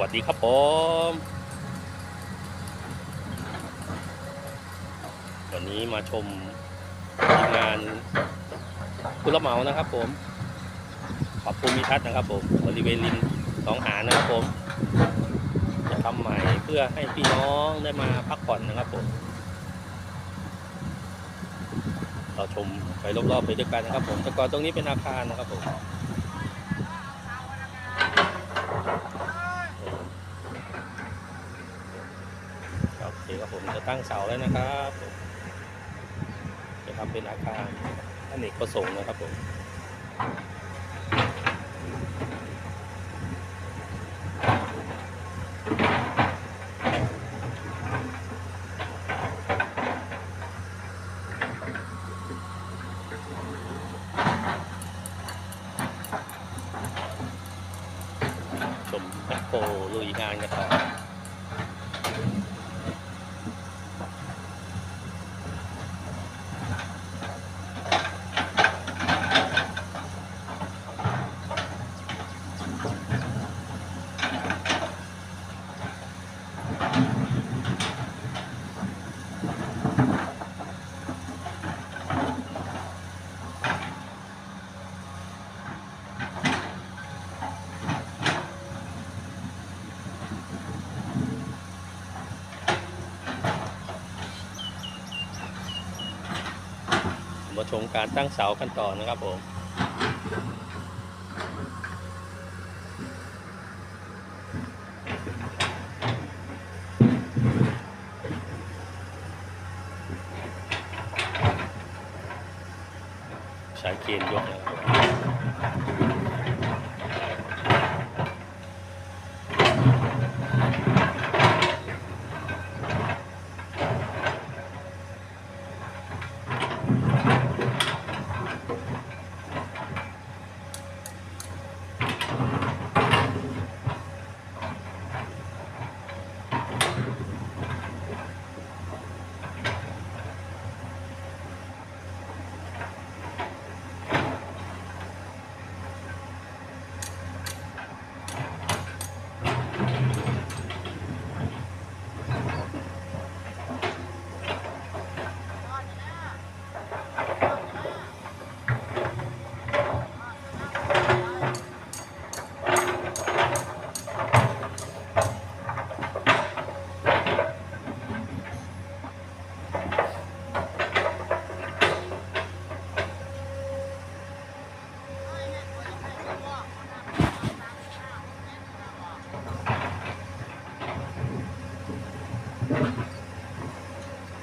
วัสดีครับผมวันนี้มาชมงานผู้รับเหมานะครับ ผมปรับภูมิทัศน์นะครับ ผมบริเวณริมหนองหานนะครับ ผมจะทำใหม่เพื่อให้พี่น้องได้มาพักผ่อนนะครับ ผม เราชมไปรอบๆไปด้วยกันนะครับ ผมแต่ก่อนตรงนี้เป็นอาคารนะครับผม โอเคครับผมจะ ตั้งเสาแล้วนะครับผมจะทำเป็นอาคารอเนกประสงค์นะครับผมชมแมคโครลุยงานกันต่อ ชมการตั้งเสากันต่อนะครับผมใช้เคนยกนะครับ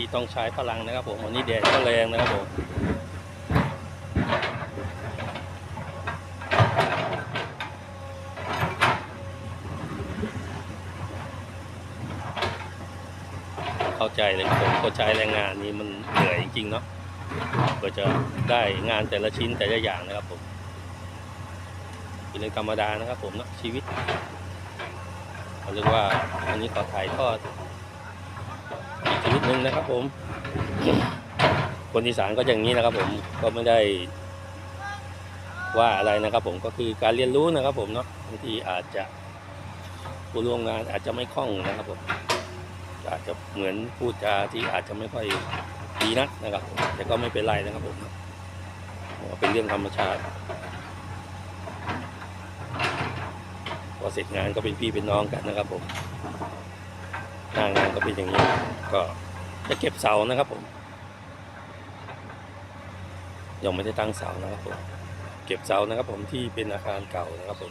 ที่ต้องใช้พลังนะครับผมวันนี้แดดก็แรงนะครับผมเข้าใจเลยครับผมก็ใช้แรงงานนี้มันเหนื่อยจริงๆเนาะก็จะได้งานแต่ละชิ้นแต่ละอย่างนะครับผมเป็นเรื่องธรรมดานะครับผมเนาะชีวิตเขาเรียกว่าอันนี้ขอถ่ายทอด ชนิดหนึ่งนะครับ ผม คนอีสานก็อย่างนี้นะครับ ผมก็ไม่ได้ว่าอะไรนะครับ ผมก็คือการเรียนรู้นะครับ ผมเนาะบางทีอาจจะผู้ร่วมงานอาจจะไม่คล่องนะครับผมอาจจะเหมือนพูดจาที่อาจจะไม่ค่อยดีนักนะครับ แต่ก็ไม่เป็นไรนะครับผมเป็นเรื่องธรรมชาติพอเสร็จงานก็เป็นพี่เป็นน้องกันนะครับผม หน้างานก็เป็นอย่างนี้ก็จะเก็บเสานะครับผมยังไม่ได้ตั้งเสานะครับผมเก็บเสานะครับผมที่เป็นอาคารเก่านะครับผม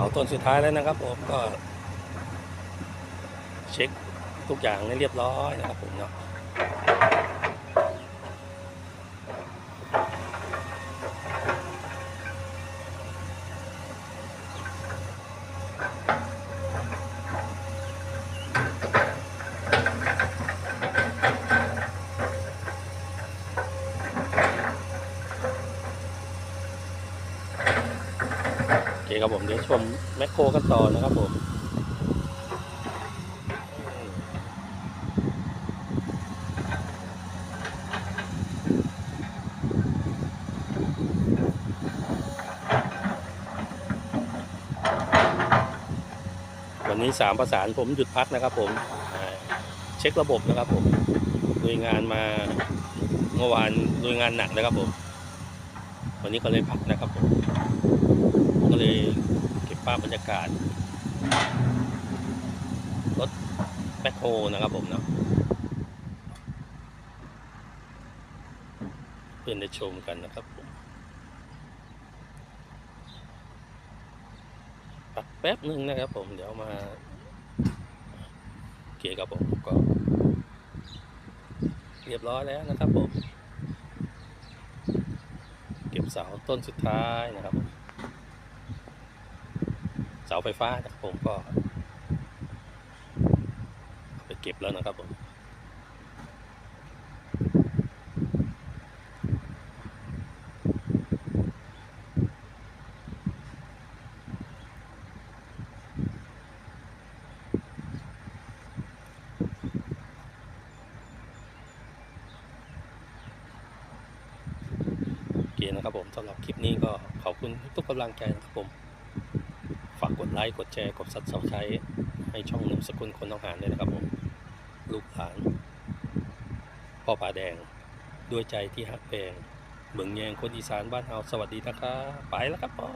าต้นสุดท้ายแล้วนะครับผมก็ เช็คทุกอย่างให้เรียบร้อยนะครับผมเนาะ คครับผมเดี๋ยวชมแมคโครกันต่อนะครับผมวันนี้สามประสานผมหยุดพักนะครับผมเช็คระบบนะครับผมลุยงานมาเมื่อวานลุยงานหนักนะครับผม วันนี้ก็เลยพักนะครับผม เลยเก็บภาพบรรยากาศ รถแบ็คโฮนะครับผมเนาะเพื่อนได้ชมกันนะครับผมพักแป๊บหนึ่งนะครับผมเดี๋ยวมาโอเคครับผมก็เรียบร้อยแล้วนะครับผม เก็บเสาต้นสุดท้ายนะครับผม เสาไฟฟ้าครับผมก็ ไปเก็บแล้วนะครับผมโอเคนะครับผมสำหรับคลิปนี้ก็ขอบคุณทุกกำลังใจนะครับผม กดไลค์กดแชร์กดซับสไครต์ให้ช่องหนุ่มสกุลคนต้องหารด้วยนะครับผมลูกหลานพ่อป่าแดงด้วยใจที่ฮักแพงเมืองแยงคนอีสานบ้านเฮาสวัสดีนะครับไปแล้วครับพ่อ